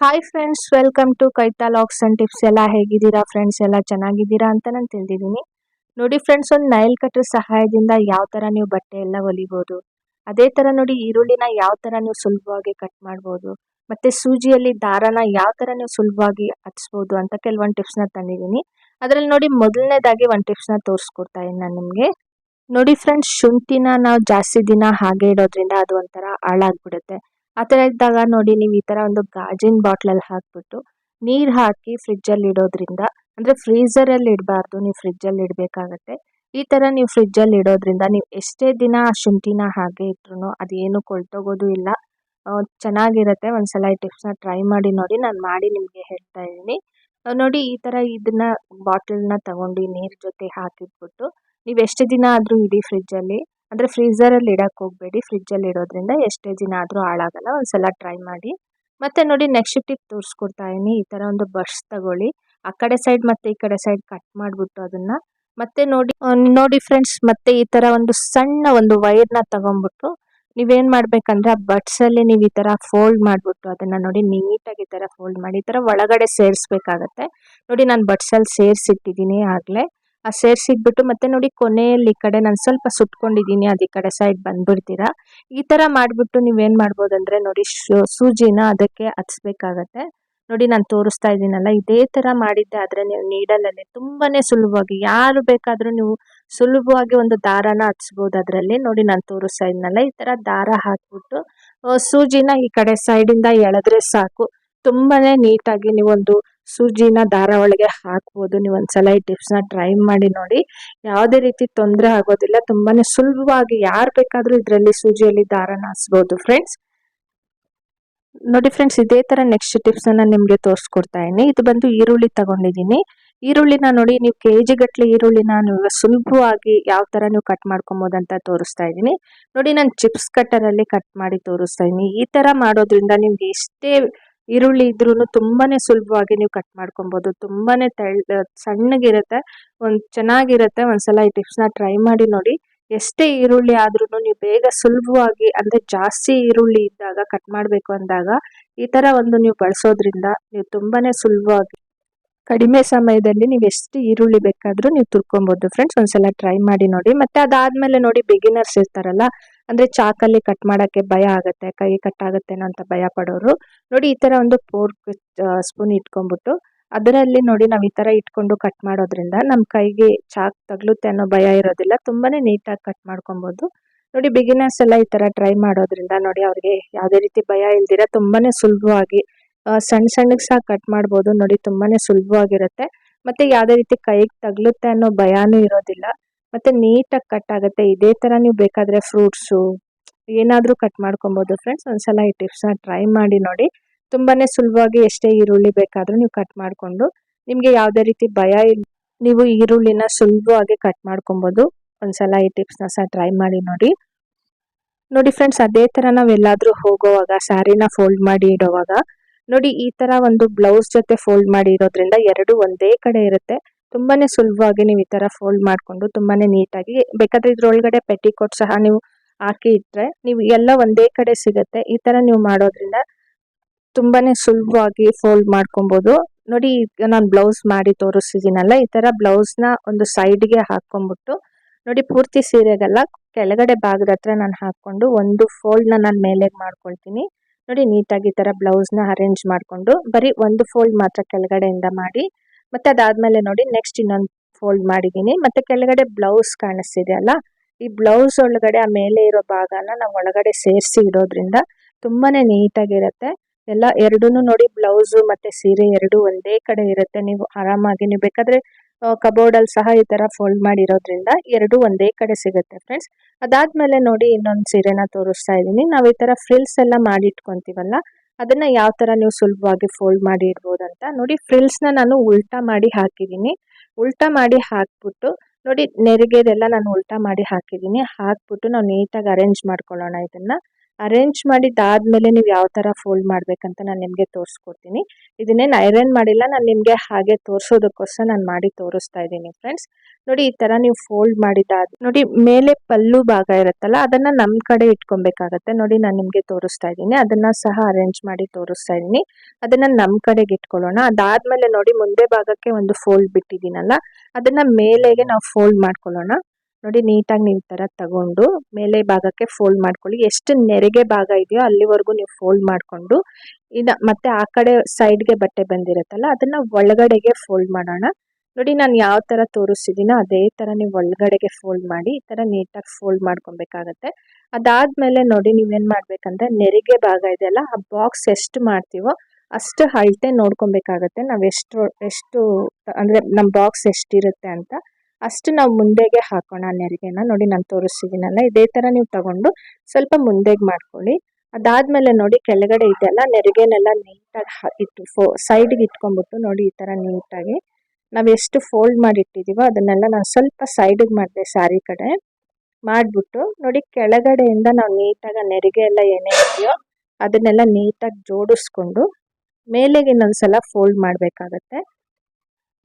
Hi friends welcome to ಕೈತಾ ಲಾಕ್ಸ್ and tips ಎಲ್ಲ ಹೇಗಿದ್ದೀರಾ ಫ್ರೆಂಡ್ಸ್ ಎಲ್ಲ ಚೆನ್ನಾಗಿದ್ದೀರಾ ಅಂತ ನಾನು ತಿಳಿದಿದ್ದೀನಿ. ನೋಡಿ ಫ್ರೆಂಡ್ಸ್ ಒಂದು ನೈಲ್ ಕಟ್ಟರ್ ಸಹಾಯದಿಂದ ಯಾವ ಥರ ನೀವು ಬಟ್ಟೆ ಎಲ್ಲ ಹೊಲಿಬೋದು, ಅದೇ ಥರ ನೋಡಿ ಈರುಳ್ಳಿನ ಯಾವ ಥರ ನೀವು ಸುಲಭವಾಗಿ ಕಟ್ ಮಾಡ್ಬೋದು, ಮತ್ತು ಸೂಜಿಯಲ್ಲಿ ದಾರನ ಯಾವ ಥರ ನೀವು ಸುಲಭವಾಗಿ ಹಚ್ಬೋದು ಅಂತ ಕೆಲವೊಂದು ಟಿಪ್ಸ್ನ ತಂದಿದ್ದೀನಿ. ಅದರಲ್ಲಿ ನೋಡಿ ಮೊದಲನೇದಾಗಿ ಒಂದು ಟಿಪ್ಸ್ನ ತೋರಿಸ್ಕೊಡ್ತಾ ಇದ್ದೀನಿ ನಾನು ನಿಮಗೆ. ನೋಡಿ ಫ್ರೆಂಡ್ಸ್ ಶುಂಠಿನ ನಾವು ಜಾಸ್ತಿ ದಿನ ಹಾಗೆ ಇಡೋದ್ರಿಂದ ಅದು ಒಂಥರ ಹಾಳಾಗ್ಬಿಡುತ್ತೆ. ಆ ಥರ ಇದ್ದಾಗ ನೋಡಿ ನೀವು ಈ ಥರ ಒಂದು ಗಾಜಿನ ಬಾಟ್ಲಲ್ಲಿ ಹಾಕಿಬಿಟ್ಟು ನೀರು ಹಾಕಿ ಫ್ರಿಜ್ಜಲ್ಲಿ ಇಡೋದ್ರಿಂದ, ಅಂದರೆ ಫ್ರೀಝರಲ್ಲಿ ಇಡಬಾರ್ದು, ನೀವು ಫ್ರಿಜ್ಜಲ್ಲಿ ಇಡಬೇಕಾಗತ್ತೆ. ಈ ಥರ ನೀವು ಫ್ರಿಜ್ಜಲ್ಲಿ ಇಡೋದ್ರಿಂದ ನೀವು ಎಷ್ಟೇ ದಿನ ಆ ಶುಂಠಿನ ಹಾಗೆ ಇಟ್ರು ಅದೇನು ಕೊಳ್ತೋಗೋದು ಇಲ್ಲ. ಚೆನ್ನಾಗಿರುತ್ತೆ. ಒಂದ್ಸಲ ಈ ಟಿಪ್ಸ್ನ ಟ್ರೈ ಮಾಡಿ ನೋಡಿ ನಾನು ಮಾಡಿ ನಿಮಗೆ ಹೇಳ್ತಾ ಇದ್ದೀನಿ. ನೋಡಿ ಈ ಥರ ಇದನ್ನ ಬಾಟಲ್ನ ತಗೊಂಡು ನೀರು ಜೊತೆ ಹಾಕಿಟ್ಬಿಟ್ಟು, ನೀವು ಎಷ್ಟು ದಿನ ಆದರೂ ಇಡಿ ಫ್ರಿಜ್ಜಲ್ಲಿ. ಅಂದರೆ ಫ್ರೀಝರಲ್ಲಿ ಇಡಕ್ಕೆ ಹೋಗಬೇಡಿ ಫ್ರಿಜ್ಜಲ್ಲಿ ಇಡೋದ್ರಿಂದ ಎಷ್ಟೇ ದಿನ ಆದರೂ ಹಾಳಾಗಲ್ಲ, ಒಂದ್ಸಲ ಟ್ರೈ ಮಾಡಿ. ಮತ್ತು ನೋಡಿ ನೆಕ್ಸ್ಟ್ ಟಿಪ್ ತೋರಿಸ್ಕೊಡ್ತಾ ಇದೀನಿ ಈ ಥರ ಒಂದು ಬರ್ಸ್ ತಗೊಳ್ಳಿ. ಆ ಕಡೆ ಸೈಡ್ ಮತ್ತು ಈ ಕಡೆ ಸೈಡ್ ಕಟ್ ಮಾಡಿಬಿಟ್ಟು ಅದನ್ನು. ಮತ್ತೆ ನೋಡಿ ನೋಡಿ ಫ್ರೆಂಡ್ಸ್ ಮತ್ತೆ ಈ ಥರ ಒಂದು ಸಣ್ಣ ಒಂದು ವೈರ್ನ ತಗೊಂಡ್ಬಿಟ್ಟು ನೀವೇನು ಮಾಡಬೇಕಂದ್ರೆ ಆ ಬಟ್ಸಲ್ಲಿ ನೀವು ಈ ಥರ ಫೋಲ್ಡ್ ಮಾಡಿಬಿಟ್ಟು ಅದನ್ನು ನೋಡಿ ನೀಟಾಗಿ ಈ ಥರ ಫೋಲ್ಡ್ ಮಾಡಿ, ಈ ಥರ ಒಳಗಡೆ ಸೇರಿಸ್ಬೇಕಾಗತ್ತೆ. ನೋಡಿ ನಾನು ಬಟ್ಸಲ್ಲಿ ಸೇರಿಸಿಟ್ಟಿದ್ದೀನಿ ಆಗಲೇ. ಸೇರಿಸಿಟ್ಬಿಟ್ಟು ಮತ್ತೆ ನೋಡಿ ಕೊನೆಯಲ್ಲಿ ಈ ಕಡೆ ನಾನು ಸ್ವಲ್ಪ ಸುಟ್ಕೊಂಡಿದ್ದೀನಿ, ಅದು ಈ ಕಡೆ ಸೈಡ್ ಬಂದ್ಬಿಡ್ತೀರಾ? ಈ ಥರ ಮಾಡಿಬಿಟ್ಟು ನೀವೇನು ಮಾಡ್ಬೋದಂದ್ರೆ ನೋಡಿ ಸೂಜಿನ ಅದಕ್ಕೆ ಹಚ್ಚಬೇಕಾಗತ್ತೆ ನೋಡಿ ನಾನು ತೋರಿಸ್ತಾ ಇದ್ದೀನಲ್ಲ, ಇದೇ ಥರ ಮಾಡಿದ್ದೆ, ಆದರೆ ನೀವು ನೀಡಲಲ್ಲೇ ತುಂಬಾ ಸುಲಭವಾಗಿ, ಯಾರು ಬೇಕಾದರೂ ನೀವು ಸುಲಭವಾಗಿ ಒಂದು ದಾರಾನ ಹಚ್ಬೋದು ಅದರಲ್ಲಿ. ನೋಡಿ ನಾನು ತೋರಿಸ್ತಾ ಇದ್ದೀನಲ್ಲ, ಈ ಥರ ದಾರ ಹಾಕ್ಬಿಟ್ಟು ಸೂಜಿನ ಈ ಕಡೆ ಸೈಡಿಂದ ಎಳೆದ್ರೆ ಸಾಕು. ತುಂಬಾ ನೀಟಾಗಿ ನೀವೊಂದು ಸೂಜಿನ ದಾರ ಒಳಗೆ ಹಾಕ್ಬೋದು. ನೀವು ಒಂದ್ಸಲ ಈ ಟಿಪ್ಸ್ನ ಟ್ರೈ ಮಾಡಿ ನೋಡಿ. ಯಾವುದೇ ರೀತಿ ತೊಂದರೆ ಆಗೋದಿಲ್ಲ. ತುಂಬಾ ಸುಲಭವಾಗಿ ಯಾರು ಬೇಕಾದರೂ ಇದರಲ್ಲಿ ಸೂಜಿಯಲ್ಲಿ ದಾರನ ಹಸ್ಬೋದು ಫ್ರೆಂಡ್ಸ್ ನೋಡಿ ಫ್ರೆಂಡ್ಸ್ ಇದೇ ಥರ ನೆಕ್ಸ್ಟ್ ಟಿಪ್ಸ್ ನಾನು ನಿಮಗೆ ತೋರಿಸ್ಕೊಡ್ತಾ ಇದ್ದೀನಿ. ಇದು ಬಂದು ಈರುಳ್ಳಿ ತಗೊಂಡಿದ್ದೀನಿ. ಈರುಳ್ಳಿನ ನೋಡಿ ನೀವು ಕೆ ಜಿ ಗಟ್ಟಲೆ ಈರುಳ್ಳಿನ ನೀವು ಸುಲಭವಾಗಿ ಯಾವ ಥರ ನೀವು ಕಟ್ ಮಾಡ್ಕೊಬೋದು ಅಂತ ತೋರಿಸ್ತಾ ಇದ್ದೀನಿ. ನೋಡಿ ನಾನು ಚಿಪ್ಸ್ ಕಟ್ಟರಲ್ಲಿ ಕಟ್ ಮಾಡಿ ತೋರಿಸ್ತಾ ಇದ್ದೀನಿ. ಈ ಥರ ಮಾಡೋದ್ರಿಂದ ನಿಮ್ಗೆ ಎಷ್ಟೇ ಈರುಳ್ಳಿ ಇದ್ರೂ ತುಂಬಾ ಸುಲಭವಾಗಿ ನೀವು ಕಟ್ ಮಾಡ್ಕೊಬೋದು. ತುಂಬಾ ತೆಳ್ ಸಣ್ಣಗಿರುತ್ತೆ, ಒಂದು ಚೆನ್ನಾಗಿರುತ್ತೆ, ಒಂದ್ಸಲ ಈ ಟಿಪ್ಸ್ನ ಟ್ರೈ ಮಾಡಿ ನೋಡಿ. ಎಷ್ಟೇ ಈರುಳ್ಳಿ ಆದ್ರೂ ನೀವು ಬೇಗ ಸುಲಭವಾಗಿ, ಅಂದರೆ ಜಾಸ್ತಿ ಈರುಳ್ಳಿ ಇದ್ದಾಗ ಕಟ್ ಮಾಡಬೇಕು ಅಂದಾಗ, ಈ ಥರ ಒಂದು ನೀವು ಬಳಸೋದ್ರಿಂದ ನೀವು ತುಂಬಾ ಸುಲಭವಾಗಿ, ಕಡಿಮೆ ಸಮಯದಲ್ಲಿ ನೀವು ಎಷ್ಟು ಈರುಳ್ಳಿ ಬೇಕಾದರೂ ನೀವು ತುರ್ಕೊಬೋದು ಫ್ರೆಂಡ್ಸ್ ಒಂದ್ಸಲ ಟ್ರೈ ಮಾಡಿ ನೋಡಿ. ಮತ್ತೆ ಅದಾದ್ಮೇಲೆ ನೋಡಿ ಬಿಗಿನರ್ಸ್ ಇರ್ತಾರಲ್ಲ ಅಂದರೆ ಚಾಕಲ್ಲಿ ಕಟ್ ಮಾಡೋಕ್ಕೆ ಭಯ ಆಗುತ್ತೆ, ಕೈ ಕಟ್ಟಾಗುತ್ತೇನೋ ಅಂತ ಭಯ ಪಡೋರು. ನೋಡಿ, ಈ ಥರ ಒಂದು ಫೋರ್ಕ್ ಸ್ಪೂನ್ ಇಟ್ಕೊಂಡ್ಬಿಟ್ಟು ಅದರಲ್ಲಿ ನೋಡಿ ನಾವು ಈ ಥರ ಇಟ್ಕೊಂಡು ಕಟ್ ಮಾಡೋದ್ರಿಂದ ನಮ್ಮ ಕೈಗೆ ಚಾಕ್ ತಗಲುತ್ತೆ ಅನ್ನೋ ಭಯ ಇರೋದಿಲ್ಲ. ತುಂಬಾ ನೀಟಾಗಿ ಕಟ್ ಮಾಡ್ಕೊಬೋದು. ನೋಡಿ ಬಿಗಿನರ್ಸ್ ಎಲ್ಲ ಈ ಥರ ಟ್ರೈ ಮಾಡೋದ್ರಿಂದ ನೋಡಿ ಅವ್ರಿಗೆ ಯಾವುದೇ ರೀತಿ ಭಯ ಇಲ್ದಿರ ತುಂಬಾ ಸುಲಭವಾಗಿ ಸಣ್ಣ ಸಣ್ಣಗೆ ಸಹ ಕಟ್ ಮಾಡ್ಬೋದು. ನೋಡಿ ತುಂಬಾ ಸುಲಭವಾಗಿರುತ್ತೆ. ಮತ್ತು ಯಾವುದೇ ರೀತಿ ಕೈಗೆ ತಗಲುತ್ತೆ ಅನ್ನೋ ಭಯನೂ ಇರೋದಿಲ್ಲ. ಮತ್ತು ನೀಟಾಗಿ ಕಟ್ ಆಗುತ್ತೆ. ಇದೇ ಥರ ನೀವು ಬೇಕಾದರೆ ಫ್ರೂಟ್ಸು ಏನಾದರೂ ಕಟ್ ಮಾಡ್ಕೊಬೋದು ಫ್ರೆಂಡ್ಸ್ ಒಂದ್ಸಲ ಈ ಟಿಪ್ಸ್ನ ಟ್ರೈ ಮಾಡಿ ನೋಡಿ. ತುಂಬಾ ಸುಲಭವಾಗಿ ಎಷ್ಟೇ ಈರುಳ್ಳಿ ಬೇಕಾದರೂ ನೀವು ಕಟ್ ಮಾಡಿಕೊಂಡು, ನಿಮಗೆ ಯಾವುದೇ ರೀತಿ ಭಯ ಇಲ್ಲ ನೀವು ಈರುಳ್ಳಿನ ಸುಲಭವಾಗಿ ಕಟ್ ಮಾಡ್ಕೊಬೋದು. ಒಂದ್ಸಲ ಈ ಟಿಪ್ಸ್ನ ಸಹ ಟ್ರೈ ಮಾಡಿ ನೋಡಿ. ನೋಡಿ ಫ್ರೆಂಡ್ಸ್ ಅದೇ ಥರ ನಾವು ಎಲ್ಲಾದರೂ ಹೋಗೋವಾಗ ಸ್ಯಾರಿನ ಫೋಲ್ಡ್ ಮಾಡಿ ಇಡೋವಾಗ, ನೋಡಿ ಈ ಥರ ಒಂದು ಬ್ಲೌಸ್ ಜೊತೆ ಫೋಲ್ಡ್ ಮಾಡಿ ಇರೋದ್ರಿಂದ ಎರಡು ಒಂದೇ ಕಡೆ ಇರುತ್ತೆ. ತುಂಬಾ ಸುಲಭವಾಗಿ ನೀವು ಈ ಥರ ಫೋಲ್ಡ್ ಮಾಡಿಕೊಂಡು ತುಂಬಾ ನೀಟಾಗಿ ಬೇಕಾದರೆ ಇದ್ರೊಳಗಡೆ ಪೆಟಿಕೋಟ್ ಸಹ ನೀವು ಹಾಕಿ ಇಟ್ಟರೆ ನೀವು ಎಲ್ಲ ಒಂದೇ ಕಡೆ ಸಿಗುತ್ತೆ. ಈ ಥರ ನೀವು ಮಾಡೋದ್ರಿಂದ ತುಂಬಾ ಸುಲಭವಾಗಿ ಫೋಲ್ಡ್ ಮಾಡ್ಕೊಬೋದು. ನೋಡಿ, ಈಗ ನಾನು ಬ್ಲೌಸ್ ಮಾಡಿ ತೋರಿಸಿದ್ದೀನಲ್ಲ, ಈ ಥರ ಬ್ಲೌಸ್ನ ಒಂದು ಸೈಡ್ಗೆ ಹಾಕ್ಕೊಂಬಿಟ್ಟು ನೋಡಿ ಪೂರ್ತಿ ಸೀರೆಗೆಲ್ಲ ಕೆಳಗಡೆ ಭಾಗದ ಹತ್ರ ನಾನು ಹಾಕ್ಕೊಂಡು ಒಂದು ಫೋಲ್ಡ್ನ ನಾನು ಮೇಲೆ ಮಾಡ್ಕೊಳ್ತೀನಿ. ನೋಡಿ ನೀಟಾಗಿ ಈ ಥರ ಬ್ಲೌಸ್ನ ಅರೇಂಜ್ ಮಾಡಿಕೊಂಡು, ಬರೀ ಒಂದು ಫೋಲ್ಡ್ ಮಾತ್ರ ಕೆಳಗಡೆಯಿಂದ ಮಾಡಿ ಮತ್ತು ಅದಾದಮೇಲೆ ನೋಡಿ ನೆಕ್ಸ್ಟ್ ಇನ್ನೊಂದು ಫೋಲ್ಡ್ ಮಾಡಿದ್ದೀನಿ ಮತ್ತು ಕೆಳಗಡೆ ಬ್ಲೌಸ್ ಕಾಣಿಸ್ತಿದೆ ಅಲ್ಲ? ಈ ಬ್ಲೌಸ್ ಒಳಗಡೆ ಆ ಮೇಲೆ ಇರೋ ಭಾಗನ ನಾವು ಒಳಗಡೆ ಸೇರಿಸಿ ಇಡೋದ್ರಿಂದ ತುಂಬಾ ನೀಟಾಗಿರುತ್ತೆ. ಎಲ್ಲ ಎರಡೂ ನೋಡಿ ಬ್ಲೌಸು ಮತ್ತು ಸೀರೆ ಎರಡು ಒಂದೇ ಕಡೆ ಇರುತ್ತೆ. ನೀವು ಆರಾಮಾಗಿ ನೀವು ಬೇಕಾದರೆ ಕಬೋರ್ಡಲ್ಲಿ ಸಹ ಈ ಥರ ಫೋಲ್ಡ್ ಮಾಡಿರೋದ್ರಿಂದ ಎರಡು ಒಂದೇ ಕಡೆ ಸಿಗುತ್ತೆ ಫ್ರೆಂಡ್ಸ್ ಅದಾದಮೇಲೆ ನೋಡಿ ಇನ್ನೊಂದು ಸೀರೆನ ತೋರಿಸ್ತಾ ಇದ್ದೀನಿ ನಾವು ಈ ಥರ ಫ್ರಿಲ್ಸ್ ಎಲ್ಲ ಮಾಡಿ ಇಟ್ಕೊತೀವಲ್ಲ ಅದನ್ನು ಯಾವ ಥರ ನೀವು ಸುಲಭವಾಗಿ ಫೋಲ್ಡ್ ಮಾಡಿ ಇಡ್ಬೋದಂತ ನೋಡಿ ಫ್ರಿಲ್ಸ್ನ ನಾನು ಉಲ್ಟಾ ಮಾಡಿ ಹಾಕಿದ್ದೀನಿ. ಉಲ್ಟಾ ಮಾಡಿ ಹಾಕ್ಬಿಟ್ಟು ನೋಡಿ ನೆರಿಗೆದೆಲ್ಲ ನಾನು ಉಲ್ಟಾ ಮಾಡಿ ಹಾಕಿದ್ದೀನಿ. ಹಾಕ್ಬಿಟ್ಟು ನಾವು ನೀಟಾಗಿ ಅರೇಂಜ್ ಮಾಡ್ಕೊಳ್ಳೋಣ ಇದನ್ನು. ಅರೇಂಜ್ ಮಾಡಿದ್ದಾದ್ಮೇಲೆ ನೀವು ಯಾವ ಥರ ಫೋಲ್ಡ್ ಮಾಡಬೇಕಂತ ನಾನು ನಿಮಗೆ ತೋರಿಸ್ಕೊಡ್ತೀನಿ. ಇದನ್ನೇನು ಐರನ್ ಮಾಡಿಲ್ಲ, ನಾನು ನಿಮಗೆ ಹಾಗೆ ತೋರಿಸೋದಕ್ಕೋಸ್ಕರ ನಾನು ಮಾಡಿ ತೋರಿಸ್ತಾ ಇದ್ದೀನಿ ಫ್ರೆಂಡ್ಸ್ ನೋಡಿ, ಈ ಥರ ನೀವು ಫೋಲ್ಡ್ ಮಾಡಿದ್ದಾದ, ನೋಡಿ, ಮೇಲೆ ಪಲ್ಲು ಭಾಗ ಇರುತ್ತಲ್ಲ, ಅದನ್ನು ನಮ್ಮ ಕಡೆ ಇಟ್ಕೊಬೇಕಾಗತ್ತೆ. ನೋಡಿ, ನಾನು ನಿಮಗೆ ತೋರಿಸ್ತಾ ಇದ್ದೀನಿ. ಅದನ್ನು ಸಹ ಅರೇಂಜ್ ಮಾಡಿ ತೋರಿಸ್ತಾ ಇದ್ದೀನಿ. ಅದನ್ನು ನಮ್ಮ ಕಡೆಗೆ ಇಟ್ಕೊಳ್ಳೋಣ. ಅದಾದಮೇಲೆ ನೋಡಿ, ಮುಂದೆ ಭಾಗಕ್ಕೆ ಒಂದು ಫೋಲ್ಡ್ ಬಿಟ್ಟಿದ್ದೀನಲ್ಲ, ಅದನ್ನು ಮೇಲೆಗೆ ನಾವು ಫೋಲ್ಡ್ ಮಾಡ್ಕೊಳ್ಳೋಣ. ನೋಡಿ ನೀಟಾಗಿ ನೀವು ಥರ ತಗೊಂಡು ಮೇಲೆ ಭಾಗಕ್ಕೆ ಫೋಲ್ಡ್ ಮಾಡ್ಕೊಳ್ಳಿ. ಎಷ್ಟು ನೆರಿಗೆ ಭಾಗ ಇದೆಯೋ ಅಲ್ಲಿವರೆಗೂ ನೀವು ಫೋಲ್ಡ್ ಮಾಡಿಕೊಂಡು ಇದು ಮತ್ತೆ ಆ ಕಡೆ ಸೈಡ್ಗೆ ಬಟ್ಟೆ ಬಂದಿರುತ್ತಲ್ಲ, ಅದನ್ನು ಒಳಗಡೆಗೆ ಫೋಲ್ಡ್ ಮಾಡೋಣ. ನೋಡಿ ನಾನು ಯಾವ ಥರ ತೋರಿಸ್ತಿದ್ದೀನೋ ಅದೇ ಥರ ನೀವು ಒಳಗಡೆಗೆ ಫೋಲ್ಡ್ ಮಾಡಿ ಈ ಥರ ನೀಟಾಗಿ ಫೋಲ್ಡ್ ಮಾಡ್ಕೊಬೇಕಾಗತ್ತೆ. ಅದಾದಮೇಲೆ ನೋಡಿ ನೀವೇನು ಮಾಡಬೇಕಂದ್ರೆ ನೆರಿಗೆ ಭಾಗ ಇದೆಯಲ್ಲ, ಆ ಬಾಕ್ಸ್ ಎಷ್ಟು ಮಾಡ್ತೀವೋ ಅಷ್ಟು ಅಳತೆ ನೋಡ್ಕೊಬೇಕಾಗತ್ತೆ. ನಾವು ಎಷ್ಟು ಎಷ್ಟು, ಅಂದರೆ ನಮ್ಮ ಬಾಕ್ಸ್ ಎಷ್ಟಿರುತ್ತೆ ಅಂತ. ಅಷ್ಟು ನಾವು ಮುಂದೆಗೆ ಹಾಕೋಣ ನೆರಿಗೆನ ನೋಡಿ ನಾನು ತೋರಿಸ್ತಿದ್ದೀನಲ್ಲ, ಇದೇ ಥರ ನೀವು ತಗೊಂಡು ಸ್ವಲ್ಪ ಮುಂದೆಗೆ ಮಾಡ್ಕೊಳ್ಳಿ. ಅದಾದಮೇಲೆ ನೋಡಿ ಕೆಳಗಡೆ ಇದೆಲ್ಲ ನೆರಿಗೆನೆಲ್ಲ ನೀಟಾಗಿ ಇಟ್ಟು ಫೋ, ಸೈಡ್ಗೆ ಇಟ್ಕೊಂಡ್ಬಿಟ್ಟು ನೋಡಿ ಈ ಥರ ನೀಟಾಗಿ ನಾವು ಎಷ್ಟು ಫೋಲ್ಡ್ ಮಾಡಿ ಇಟ್ಟಿದ್ದೀವೋ ಅದನ್ನೆಲ್ಲ ನಾನು ಸ್ವಲ್ಪ ಸೈಡಿಗೆ ಮಾಡಿದೆ ಸಾರಿ ಕಡೆ. ಮಾಡಿಬಿಟ್ಟು ನೋಡಿ ಕೆಳಗಡೆಯಿಂದ ನಾವು ನೀಟಾಗಿ ನೆರಿಗೆ ಎಲ್ಲ ಏನೇ ಅದನ್ನೆಲ್ಲ ನೀಟಾಗಿ ಜೋಡಿಸ್ಕೊಂಡು ಮೇಲೆಗೆ ಇನ್ನೊಂದ್ಸಲ ಫೋಲ್ಡ್ ಮಾಡಬೇಕಾಗತ್ತೆ.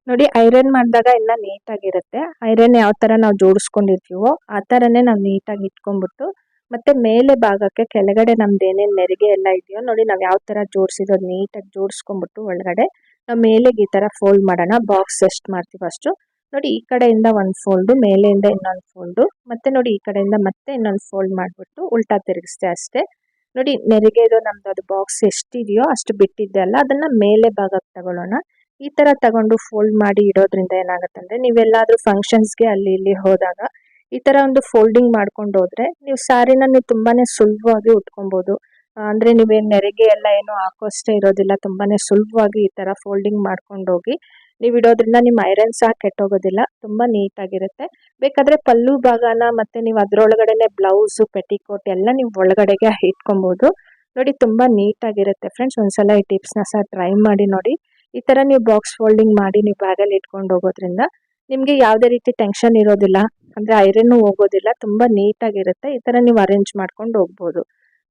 ನೋಡಿ ಐರನ್ ಮಾಡಿದಾಗ ಎಲ್ಲ ನೀಟಾಗಿರುತ್ತೆ ಐರನ್ ಯಾವ ಥರ ನಾವು ಜೋಡಿಸ್ಕೊಂಡಿರ್ತೀವೋ, ಆ ಥರನೇ ನಾವು ನೀಟಾಗಿ ಇಟ್ಕೊಂಡ್ಬಿಟ್ಟು, ಮತ್ತೆ ಮೇಲೆ ಭಾಗಕ್ಕೆ ಕೆಳಗಡೆ ನಮ್ದು ಏನೇನು ನೆರಿಗೆ ಎಲ್ಲ ಇದೆಯೋ, ನೋಡಿ ನಾವು ಯಾವ ಥರ ಜೋಡಿಸಿದ್ದು ಅದು ನೀಟಾಗಿ ಜೋಡಿಸ್ಕೊಂಡ್ಬಿಟ್ಟು ಒಳಗಡೆ, ನಾವು ಮೇಲೆಗೆ ಈ ಥರ ಫೋಲ್ಡ್ ಮಾಡೋಣ. ಬಾಕ್ಸ್ ಎಷ್ಟು ಮಾಡ್ತೀವಿ ಅಷ್ಟು ನೋಡಿ, ಈ ಕಡೆಯಿಂದ ಒಂದು ಫೋಲ್ಡು ಮೇಲೆಯಿಂದ ಇನ್ನೊಂದು ಫೋಲ್ಡು ಮತ್ತೆ ನೋಡಿ, ಈ ಕಡೆಯಿಂದ ಮತ್ತೆ ಇನ್ನೊಂದು ಫೋಲ್ಡ್ ಮಾಡಿಬಿಟ್ಟು ಉಲ್ಟಾ ತಿರುಗಿಸ್ದೆ ಅಷ್ಟೇ. ನೋಡಿ, ನೆರಿಗೆ ಇರೋ ನಮ್ದು ಅದು ಬಾಕ್ಸ್ ಎಷ್ಟಿದೆಯೋ ಅಷ್ಟು ಬಿಟ್ಟಿದ್ದೆ ಅಲ್ಲ, ಅದನ್ನು ಮೇಲೆ ಭಾಗಕ್ಕೆ ತಗೊಳ್ಳೋಣ. ಈ ತರ ತಗೊಂಡು ಫೋಲ್ಡ್ ಮಾಡಿ ಇಡೋದ್ರಿಂದ ಏನಾಗುತ್ತೆ ಅಂದರೆ ನೀವೆಲ್ಲಾದರೂ ಫಂಕ್ಷನ್ಸ್ಗೆ ಅಲ್ಲಿ ಇಲ್ಲಿ ಹೋದಾಗ ಈ ತರ ಒಂದು ಫೋಲ್ಡಿಂಗ್ ಮಾಡ್ಕೊಂಡು ಹೋದ್ರೆ ನೀವು ಸ್ಯಾರಿನ ನೀವು ತುಂಬಾನೇ ಸುಲಭವಾಗಿ ಉಟ್ಕೊಬಹುದು ಅಂದ್ರೆ ನೀವೇನ್ ನೆರಿಗೆ ಎಲ್ಲ ಏನು ಹಾಕೋಷ್ಟೇ ಇರೋದಿಲ್ಲ, ತುಂಬಾನೇ ಸುಲಭವಾಗಿ ಈ ತರ ಫೋಲ್ಡಿಂಗ್ ಮಾಡ್ಕೊಂಡು ಹೋಗಿ ನೀವು ಇಡೋದ್ರಿಂದ ನಿಮ್ಮ ಐರನ್ ಸಹ ಕೆಟ್ಟೋಗೋದಿಲ್ಲ, ತುಂಬ ನೀಟಾಗಿರುತ್ತೆ. ಬೇಕಾದ್ರೆ ಪಲ್ಲು ಭಾಗನ ಮತ್ತೆ ನೀವು ಅದರೊಳಗಡೆನೆ ಬ್ಲೌಸ್ ಪೆಟಿಕೋಟ್ ಎಲ್ಲ ನೀವು ಒಳಗಡೆಗೆ ಇಟ್ಕೊಬಹುದು ನೋಡಿ ತುಂಬ ನೀಟಾಗಿರುತ್ತೆ. ಫ್ರೆಂಡ್ಸ್ ಒಂದ್ಸಲ ಈ ಟಿಪ್ಸ್ನ ಸಹ ಟ್ರೈ ಮಾಡಿ ನೋಡಿ. ಈ ಥರ ನೀವು ಬಾಕ್ಸ್ ಫೋಲ್ಡಿಂಗ್ ಮಾಡಿ ನೀವು ಬ್ಯಾಗಲ್ಲಿ ಇಟ್ಕೊಂಡು ಹೋಗೋದ್ರಿಂದ ನಿಮಗೆ ಯಾವುದೇ ರೀತಿ ಟೆನ್ಷನ್ ಇರೋದಿಲ್ಲ, ಅಂದರೆ ಐರನ್ನು ಹೋಗೋದಿಲ್ಲ, ತುಂಬ ನೀಟಾಗಿರುತ್ತೆ ಈ ಥರ ನೀವು ಅರೇಂಜ್ ಮಾಡ್ಕೊಂಡು ಹೋಗ್ಬೋದು.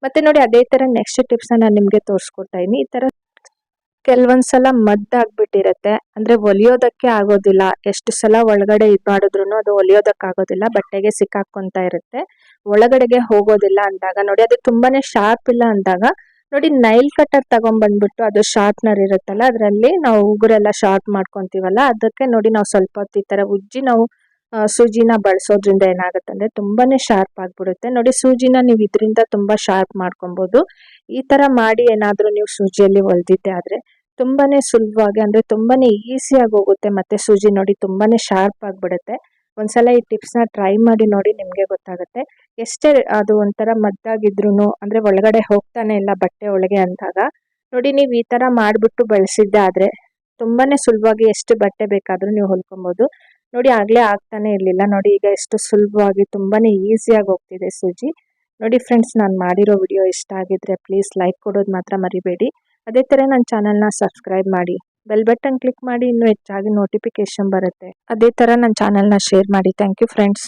ಮತ್ತು ನೋಡಿ ಅದೇ ಥರ ನೆಕ್ಸ್ಟ್ ಟಿಪ್ಸ್ನ ನಾನು ನಿಮಗೆ ತೋರಿಸ್ಕೊಡ್ತಾ ಇದ್ದೀನಿ ಈ ಥರ ಕೆಲವೊಂದು ಸಲ ಮದ್ದಾಗ್ಬಿಟ್ಟಿರತ್ತೆ ಅಂದರೆ ಒಲಿಯೋದಕ್ಕೆ ಆಗೋದಿಲ್ಲ. ಎಷ್ಟು ಸಲ ಒಳಗಡೆ ಇದು ಮಾಡಿದ್ರು ಅದು ಹೊಲಿಯೋದಕ್ಕಾಗೋದಿಲ್ಲ ಬಟ್ಟೆಗೆ ಸಿಕ್ಕಾಕೊಂತ ಇರುತ್ತೆ. ಒಳಗಡೆಗೆ ಹೋಗೋದಿಲ್ಲ ಅಂದಾಗ, ನೋಡಿ ಅದು ತುಂಬಾ ಶಾರ್ಪ್ ಇಲ್ಲ ಅಂದಾಗ ನೋಡಿ ನೈಲ್ ಕಟರ್ ತಗೊಂಡ್ಬಂದ್ಬಿಟ್ಟು ಅದು ಶಾರ್ಪ್ನರ್ ಇರುತ್ತಲ್ಲ, ಅದರಲ್ಲಿ ನಾವು ಉಗುರೆಲ್ಲ ಶಾರ್ಪ್ ಮಾಡ್ಕೊತೀವಲ್ಲ, ಅದಕ್ಕೆ ನೋಡಿ ನಾವು ಸ್ವಲ್ಪ ಈ ಥರ ಉಜ್ಜಿ ನಾವು ಸೂಜಿನ ಬಳಸೋದ್ರಿಂದ ಏನಾಗುತ್ತೆ ಅಂದರೆ ತುಂಬಾ ಶಾರ್ಪ್ ಆಗಿಬಿಡುತ್ತೆ. ನೋಡಿ, ಸೂಜಿನ ನೀವು ಇದರಿಂದ ತುಂಬ ಶಾರ್ಪ್ ಮಾಡ್ಕೊಬೋದು. ಈ ಥರ ಮಾಡಿ ಏನಾದರೂ ನೀವು ಸೂಜಿಯಲ್ಲಿ ಹೊಲ್ದಿದ್ದೆ ಆದರೆ ತುಂಬಾ ಸುಲಭವಾಗಿ ಅಂದರೆ ತುಂಬಾ ಈಸಿಯಾಗಿ ಹೋಗುತ್ತೆ, ಮತ್ತು ಸೂಜಿ ನೋಡಿ ತುಂಬಾ ಶಾರ್ಪ್ ಆಗಿಬಿಡುತ್ತೆ. ಒಂದ್ಸಲ ಈ ಟಿಪ್ಸ್ನ ಟ್ರೈ ಮಾಡಿ ನೋಡಿ ನಿಮಗೆ ಗೊತ್ತಾಗುತ್ತೆ. ಎಷ್ಟೇ ಅದು ಒಂಥರ ಮದ್ದಾಗಿದ್ರು ಅಂದರೆ ಒಳಗಡೆ ಹೋಗ್ತಾನೆ ಇಲ್ಲ ಬಟ್ಟೆ ಒಳಗೆ ಅಂದಾಗ, ನೋಡಿ ನೀವು ಈ ಥರ ಮಾಡಿಬಿಟ್ಟು ಬಳಸಿದ್ದೆ ಆದರೆ ತುಂಬಾ ಸುಲಭವಾಗಿ ಎಷ್ಟು ಬಟ್ಟೆ ಬೇಕಾದರೂ ನೀವು ಹೊಲ್ಕೊಬೋದು. ನೋಡಿ ಆಗಲೇ ಆಗ್ತಾನೆ ಇರಲಿಲ್ಲ. ನೋಡಿ ಈಗ ಎಷ್ಟು ಸುಲಭವಾಗಿ ತುಂಬಾ ಈಸಿಯಾಗಿ ಹೋಗ್ತಿದೆ ಸೂಜಿ. ನೋಡಿ ಫ್ರೆಂಡ್ಸ್ ನಾನು ಮಾಡಿರೋ ವಿಡಿಯೋ ಇಷ್ಟ ಆಗಿದ್ರೆ ಪ್ಲೀಸ್ ಲೈಕ್ ಕೊಡೋದು ಮಾತ್ರ ಮರಿಬೇಡಿ. ಅದೇ ಥರ ನನ್ನ ಚಾನಲ್ನ ಸಬ್ಸ್ಕ್ರೈಬ್ ಮಾಡಿ. ಬೆಲ್ ಬಟನ್ ಕ್ಲಿಕ್ ಮಾಡಿ ಇನ್ನೂ ಹೆಚ್ಚಾಗಿ ನೋಟಿಫಿಕೇಶನ್ ಬರುತ್ತೆ. ಅದೇ ಥರ ನನ್ನ ನ ಶೇರ್ ಮಾಡಿ. Thank you friends